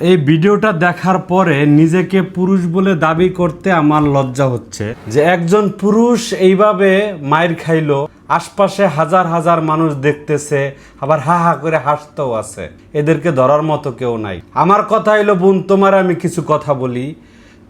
এই ভিডিওটা দেখার পরে নিজেকে পুরুষ বলে দাবি করতে আমার লজ্জা হচ্ছে। যে একজন পুরুষ এইভাবে মায়ের খাইলো, আশপাশে হাজার হাজার মানুষ দেখতেছে, আবার হা হা করে হাসতেও আছে। এদেরকে ধরার মতো কেউ নাই। আমার কথা হইল, বোন, তোমার আমি কিছু কথা বলি।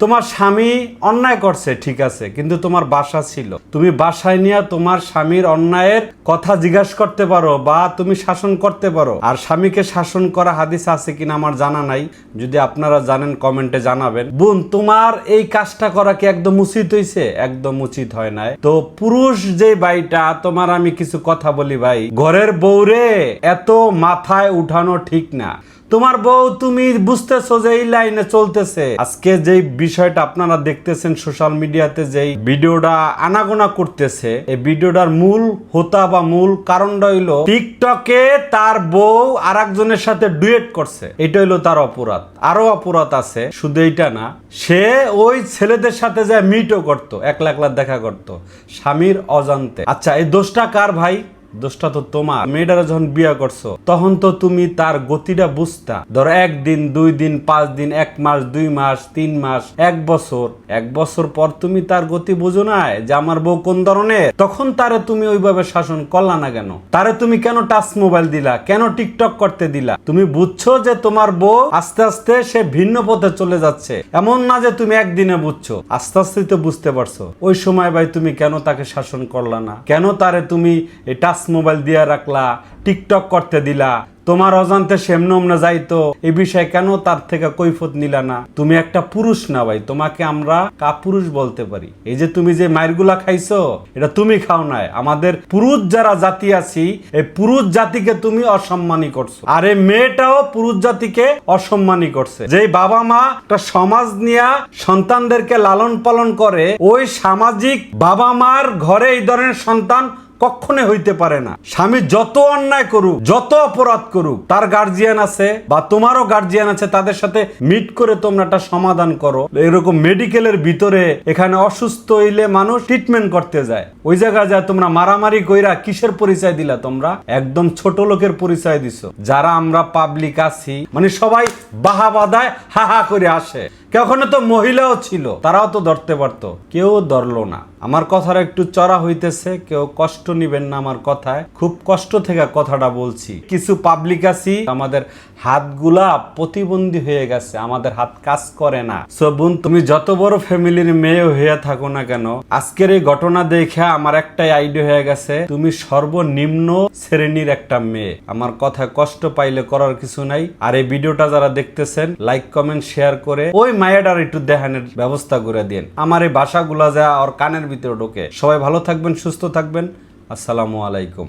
তোমার স্বামী অন্যায় করছে, ঠিক আছে, কিন্তু তোমার বাসা ছিল। তুমি বাসায় নিয়ে তোমার স্বামীর অন্যায়ের কথা জিজ্ঞাসা করতে পারো বা তুমি শাসন করতে পারো। আর স্বামীকে শাসন করা হাদিস আছে কিনা আমার জানা নাই। যদি আপনারা জানেন, কমেন্টে জানাবেন। বোন, তোমার এই কাজটা করা কি একদম উচিত হয়েছে একদম উচিত হয় নাই। তো পুরুষ যে ভাইটা, তোমার আমি কিছু কথা বলি ভাই, ঘরের বউরে এত মাথায় উঠানো ঠিক না। তোমার বউ তুমি বুঝতেছো যে এই লাইনে চলতেছে। আজকে যে বিষয়টা আপনারা দেখতেছেন সোশ্যাল মিডিয়াতে, যেই ভিডিওটা আনাগোনা করতেছে, এই ভিডিওটার মূল হোতা বা মূল কারণটা হইল টিকটকে তার বউ আর একজনের সাথে ডুয়েট করছে। এটা হইল তার অপরাধ। আরও অপরাধ আছে, শুধু এইটা না, সে ওই ছেলেদের সাথে যায় মিটও করতো, একলা একলা দেখা করতো, স্বামীর অজান্তে। আচ্ছা এই দোষটা কার ভাই? দোষটা তো তোমার। মেয়েটারা যখন বিয়ে করছ, তখন তো তুমি তার গতিটা বুঝতা। ধরো একদিন, দুই দিন, পাঁচ দিন, এক মাস, দুই মাস, তিন মাস, এক বছর। এক বছর পর তুমি তার গতি বুঝো না যে আমার বউ কোন ধরনের। তখন তারে তুমি ওইভাবে শাসন করলা না কেন? তারে তুমি কেন টাচ মোবাইল দিলা? কেন টিকটক করতে দিলা? তুমি বুঝছ যে তোমার বউ আস্তে আস্তে সে ভিন্ন পথে চলে যাচ্ছে। এমন না যে তুমি একদিনে বুঝছ। আস্তে আস্তে তো বুঝতে পারছ। ওই সময় ভাই তুমি কেন তাকে শাসন করলা না? কেন তারে তুমি টাচ মোবাইল দিয়ে রাখলা, টিকটক করতে দিলা। তোমার অজান্তে সেমনম না যাইতো। এই বিষয়ে কেন তার থেকে কৈফত নিলা না? তুমি একটা পুরুষ না ভাই, তোমাকে আমরা কাপুরুষ বলতে পারি। এই যে তুমি যে মায়েরগুলা খাইছো, এটা তুমি খাও নাই। আমাদের পুরুষ যারা জাতি আছি, এই পুরুষ জাতিকে তুমি অসম্মানী করছ। আর এই মেয়েটাও পুরুষ জাতিকে অসম্মানী করছে। যে বাবা মা একটা সমাজ নিয়ে সন্তানদেরকে লালন পালন করে, ওই সামাজিক বাবা মার ঘরে এই ধরনের সন্তান কখনো হইতে পারে না। স্বামী যত অন্যায় করুক, যত অপরাধ করুক, তার গার্জিয়ান আছে বা তোমারও গার্জিয়ান আছে, তাদের সাথে মিট করে তোমরা একটা সমাধান করো। এরকম মেডিকেলের ভিতরে এখানে অসুস্থ হইলে মানুষ ট্রিটমেন্ট করতে যায়। ওই জায়গায় যায় তোমরা মারামারি কইরা কিসের পরিচয় দিলা তোমরা? একদম ছোট লোকের পরিচয় দিছো। যারা আমরা পাবলিক আছি মানে সবাই বাহা বাদায় হা হা করে আসে। কখনো তো মহিলাও ছিল, তারাও তো ধরতে পারতো। কেউ ধরলো না। আমার কথার একটু চড়া হইতেছে, কেউ কষ্ট নিবেন না আমার কথায়, খুব কষ্ট থেকে কথাটা বলছি। কিছু পাবলিক আছি, আমাদের হাতগুলা প্রতিবন্ধী হয়ে গেছে, আমাদের হাত কাজ করে না। সো বোন, তুমি যত বড় ফ্যামিলির মেয়ে হয়ে থাকো না কেন, আজকের এই ঘটনা দেখে আমার একটাই আইডিয়া হয়ে গেছে, তুমি সর্বনিম্ন শ্রেণির একটা মেয়ে। আমার কথা কষ্ট পাইলে করার কিছু নাই। আর এই ভিডিওটা যারা দেখতেছেন লাইক কমেন্ট শেয়ার করে ওই মায়েটার একটু দেখানোর ব্যবস্থা করে দিন। আমার এই ভাষাগুলা যা ওর কানের ভিতরে ঢোকে। সবাই ভালো থাকবেন, সুস্থ থাকবেন। আসসালামু আলাইকুম।